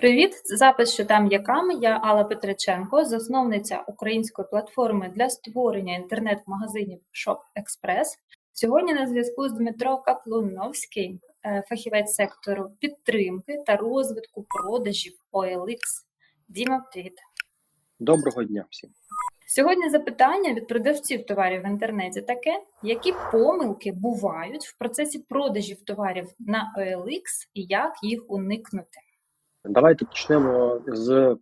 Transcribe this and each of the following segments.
Привіт! Запис що там яками. Я Алла Петриченко, засновниця української платформи для створення інтернет-магазинів Shop Express. Сьогодні на зв'язку з Дмитро Каплуновський, е, фахівець сектору підтримки та розвитку продажів OLX. Діма, привіт! Доброго дня всім. Сьогодні запитання від продавців товарів в інтернеті таке: які помилки бувають в процесі продажів товарів на OLX і як їх уникнути? Давайте почнемо з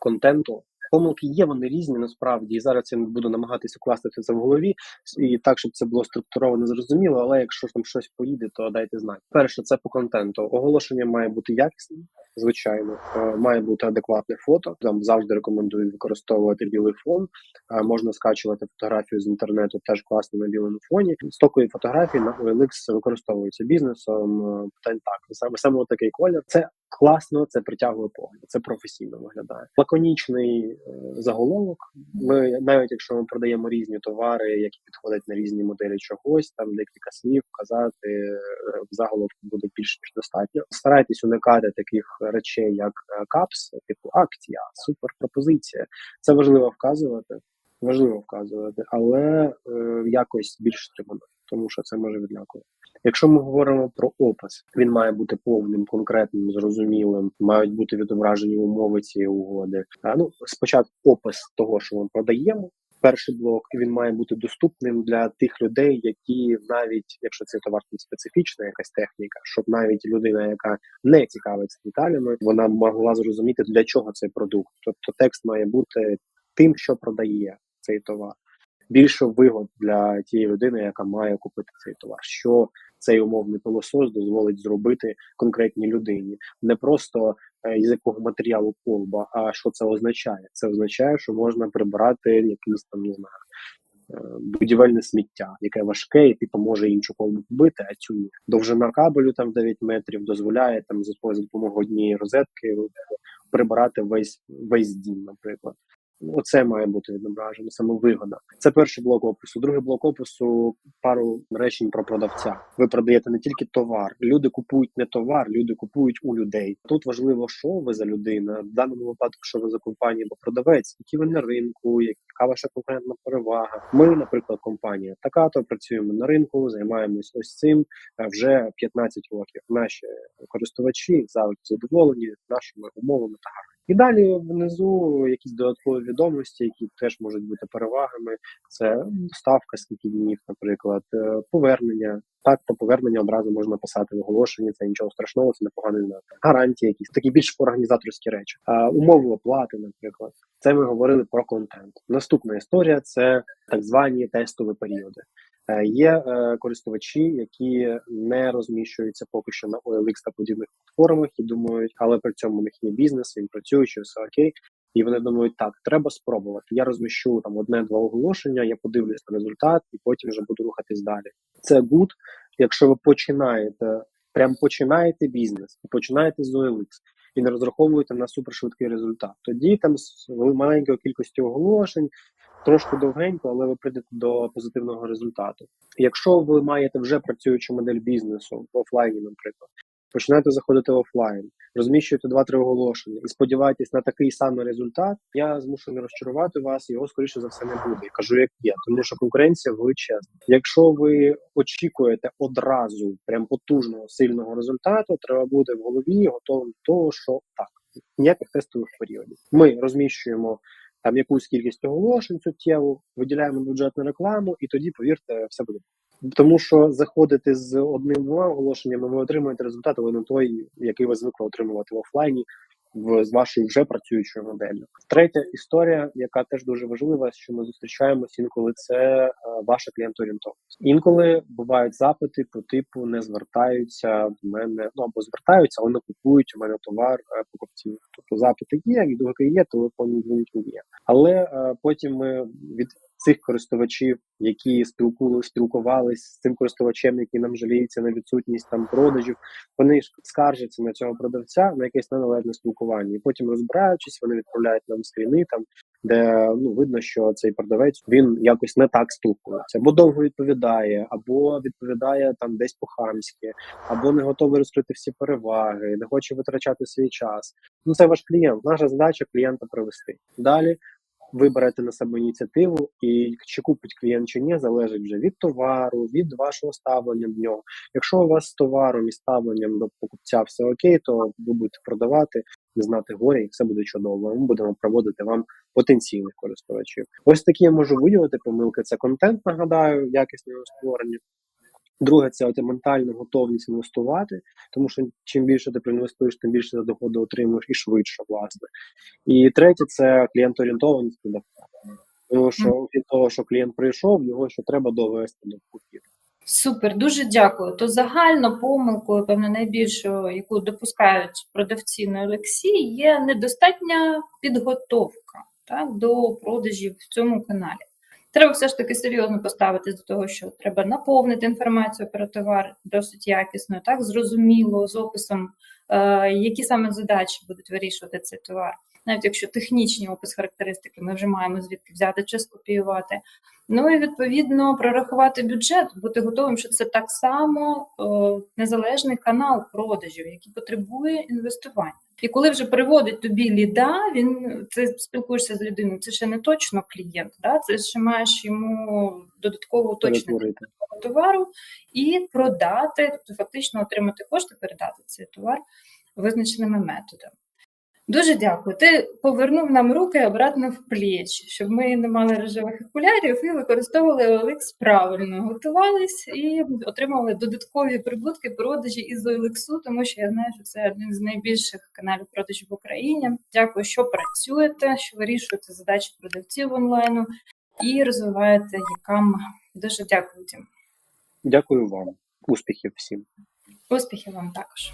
контенту. Помилки є, вони різні насправді. І зараз я буду намагатися класти це в голові і так, щоб це було структуровано зрозуміло. Але якщо там щось поїде, то дайте знати. Перше, це по контенту. Оголошення має бути якісним, звичайно, Е, має бути адекватне фото. Там завжди рекомендую використовувати білий фон. Е, Можна скачувати фотографію з інтернету, теж класно на білому фоні. Стокові фотографії на OLX використовуються бізнесом. е, Питань так саме саме такий колір. Це класно, це притягує погляд, це професійно виглядає. Лаконічний е, заголовок. Ми навіть якщо ми продаємо різні товари, які підходять на різні моделі чогось, там декілька слів вказати е, в заголовку буде більш ніж достатньо. Старайтесь уникати таких речей, як е, капс, типу акція, суперпропозиція. Це важливо вказувати. Важливо вказувати, але е, якось більш стримано, тому що це може відлякувати. Якщо ми говоримо про опис, він має бути повним, конкретним, зрозумілим, мають бути відображені умови цієї угоди. А, ну спочатку опис того, що ми продаємо. Перший блок він має бути доступним для тих людей, які навіть якщо це товар специфічна, якась техніка, щоб навіть людина, яка не цікавиться деталями, вона могла зрозуміти для чого цей продукт. Тобто текст має бути тим, що продає цей товар. Більше вигод для тієї людини, яка має купити цей товар. Що цей умовний пилосос дозволить зробити конкретній людині, не просто е, з якого матеріалу колба, а що це означає? Це означає, що можна прибирати якийсь там не знаю. е, Будівельне сміття, яке важке, і типу може іншу колбу побити, а цю ні. Довжина кабелю там 9 метрів дозволяє там за за допомогою однієї розетки прибирати весь весь дім, наприклад. Ну, Оце має бути відображено, саме вигода. Це перший блок опису. Другий блок опису пару речень про продавця. Ви продаєте не тільки товар. Люди купують не товар, люди купують у людей. Тут важливо, що ви за людина. В даному випадку, що ви за компанія або продавець, які ви на ринку, яка ваша конкурентна перевага. Ми, наприклад, компанія така, то працюємо на ринку, займаємось ось цим вже 15 років. Наші користувачі завжди задоволені нашими умовами та гарантіями. І далі внизу якісь додаткові відомості, які теж можуть бути перевагами. Це доставка, скільки днів, наприклад, е, повернення. Так, то повернення одразу можна писати в оголошенні. Це нічого страшного, це непоганий знак. Гарантії, якісь такі більш організаторські речі. А, умови оплати, наприклад, це ми говорили про контент. Наступна історія це так звані тестові періоди. Е, Є е, користувачі, які не розміщуються поки що на OLX та подібних платформах і думають, але при цьому у них є бізнес, він працюючи, все окей. І вони думають, так, треба спробувати. Я розміщу там одне-два оголошення, я подивлюсь на результат, і потім вже буду рухатись далі. Це good, якщо ви починаєте, прям починаєте бізнес, і починаєте з OLX, і не розраховуєте на супершвидкий результат. Тоді там з маленькою кількістю оголошень, трошки довгенько, але ви прийдете до позитивного результату. Якщо ви маєте вже працюючу модель бізнесу в офлайні, наприклад, починаєте заходити в офлайн, розміщуєте два-три оголошення і сподіваєтесь на такий самий результат, я змушений розчарувати вас, його скоріше за все не буде. І кажу, як є, тому що конкуренція величезна. Якщо ви очікуєте одразу прям потужного сильного результату, треба бути в голові готовим до того, що так, ніяких тестових періодів. Ми розміщуємо там якусь кількість оголошень суттєву, виділяємо бюджет на рекламу, і тоді, повірте, все буде. Тому що заходити з одним-двома оголошеннями, ви отримуєте результат, але не той, який ви звикли отримувати в офлайні в з вашою вже працюючою моделлю. Третя історія, яка теж дуже важлива, що ми зустрічаємося інколи, це е, ваша клієнтоорієнтованість. Інколи бувають запити по типу не звертаються до мене, ну або звертаються, але не купують у мене товар е, покупців. Тобто запити є, відгуки є, телефонні дзвінки є. Але е, потім ми від цих користувачів, які спілкували, спілкувались з цим користувачем, який нам жаліється на відсутність там продажів. Вони ж скаржаться на цього продавця на якесь неналежне спілкування. І потім розбираючись, вони відправляють нам скріни там, де ну видно, що цей продавець він якось не так спілкується, або довго відповідає, або відповідає там десь по-хамськи, або не готовий розкрити всі переваги, не хоче витрачати свій час. Ну це ваш клієнт. Наша задача клієнта привести. Далі ви берете на себе ініціативу, і чи купить клієнт чи ні, залежить вже від товару, від вашого ставлення до нього. Якщо у вас з товаром і ставленням до покупця все окей, то ви будете продавати, не знати горя, і все буде чудово. Ми будемо проводити вам потенційних користувачів. Ось такі я можу виділити помилки. Це контент, нагадаю, якісного створення. Друге, це от ментальна готовність інвестувати, тому що чим більше ти проінвестуєш, тим більше за доходу отримуєш і швидше, власне. І третє, це клієнтоорієнтованість. Тому що від того, що клієнт прийшов, його ще треба довести до купів. Супер, дуже дякую. То загально помилкою, певно, найбільшою, яку допускають продавці на Олексі, є недостатня підготовка так, до продажів в цьому каналі. Треба все ж таки серйозно поставитись до того, що треба наповнити інформацію про товар досить якісно, так зрозуміло, з описом, е, які саме задачі будуть вирішувати цей товар. Навіть якщо технічні опис характеристики ми вже маємо звідки взяти чи скопіювати. Ну і відповідно прорахувати бюджет, бути готовим, що це так само е, незалежний канал продажів, який потребує інвестування. І коли вже приводить тобі ліда, він ти спілкуєшся з людиною. Це ще не точно клієнт, да? це ще маєш йому додатково уточнити товару і продати, тобто фактично отримати кошти, передати цей товар визначеними методами. Дуже дякую. Ти повернув нам руки обратно в плечі, щоб ми не мали рожевих окулярів і використовували OLX правильно, готувались і отримали додаткові прибутки продажі із OLX, тому що я знаю, що це один з найбільших каналів продажів в Україні. Дякую, що працюєте, що вирішуєте задачі продавців онлайну і розвиваєте якам. Дуже дякую. Дім. Дякую вам. Успіхів всім. Успіхів вам також.